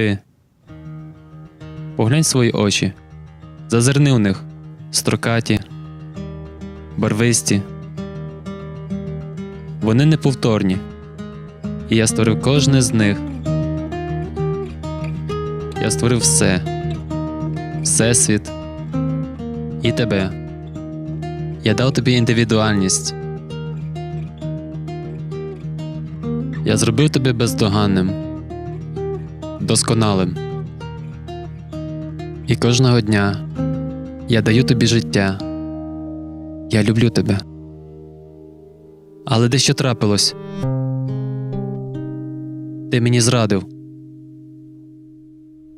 Ти. Поглянь свої очі. Зазирни в них строкаті, барвисті. Вони неповторні. І я створив кожне з них. Я створив все, Всесвіт і тебе. Я дав тобі індивідуальність. Я зробив тебе бездоганним, досконалим. І кожного дня я даю тобі життя. Я люблю тебе. Але дещо трапилось. Ти мені зрадив.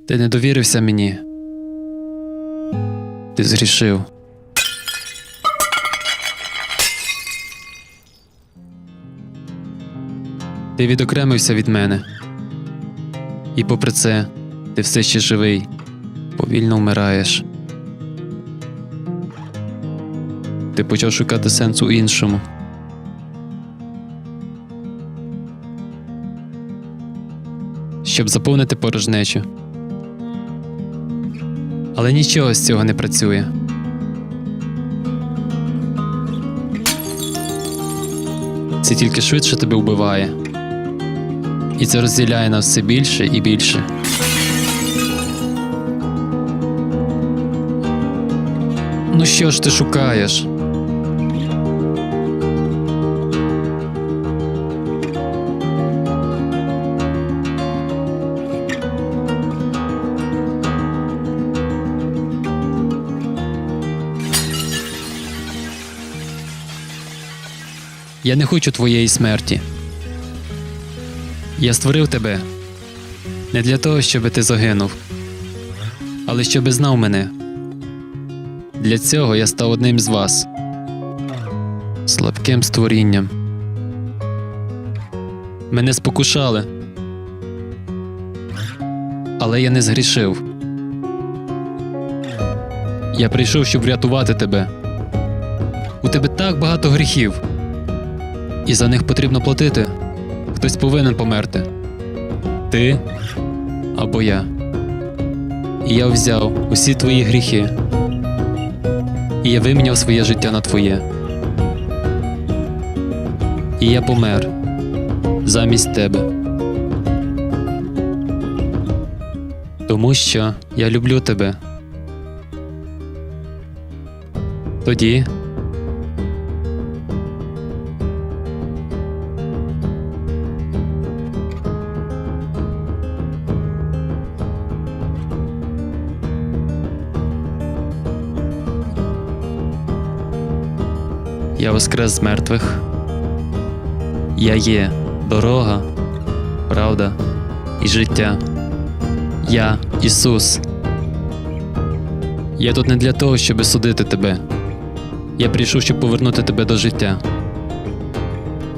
Ти не довірився мені. Ти згрішив. Ти відокремився від мене. І попри це, ти все ще живий, повільно вмираєш. Ти почав шукати сенс у іншому. Щоб заповнити порожнечу. Але нічого з цього не працює. Це тільки швидше тебе вбиває. І це розділяє нас все більше і більше. Ну що ж ти шукаєш? Я не хочу твоєї смерті. Я створив тебе не для того, щоб ти загинув, але щоб знав мене. Для цього я став одним з вас, слабким створінням. Мене спокушали, але я не згрішив. Я прийшов, щоб врятувати тебе. У тебе так багато гріхів, і за них потрібно платити. Хтось повинен померти. Ти або я. І я взяв усі твої гріхи. І я виміняв своє життя на твоє. І я помер замість тебе. Тому що я люблю тебе. Тоді Я воскрес з мертвих. Я є дорога, правда і життя. Я Ісус. Я тут не для того, щоб судити тебе. Я прийшов, щоб повернути тебе до життя.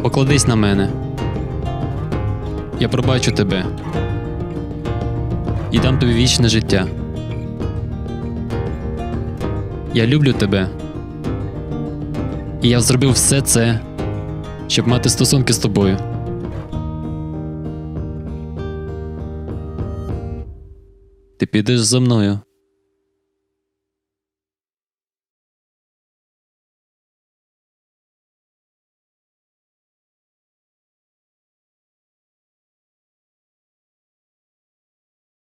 Покладись на мене. Я пробачу тебе і дам тобі вічне життя. Я люблю тебе. І я зробив все це, щоб мати стосунки з тобою. Ти підеш за мною.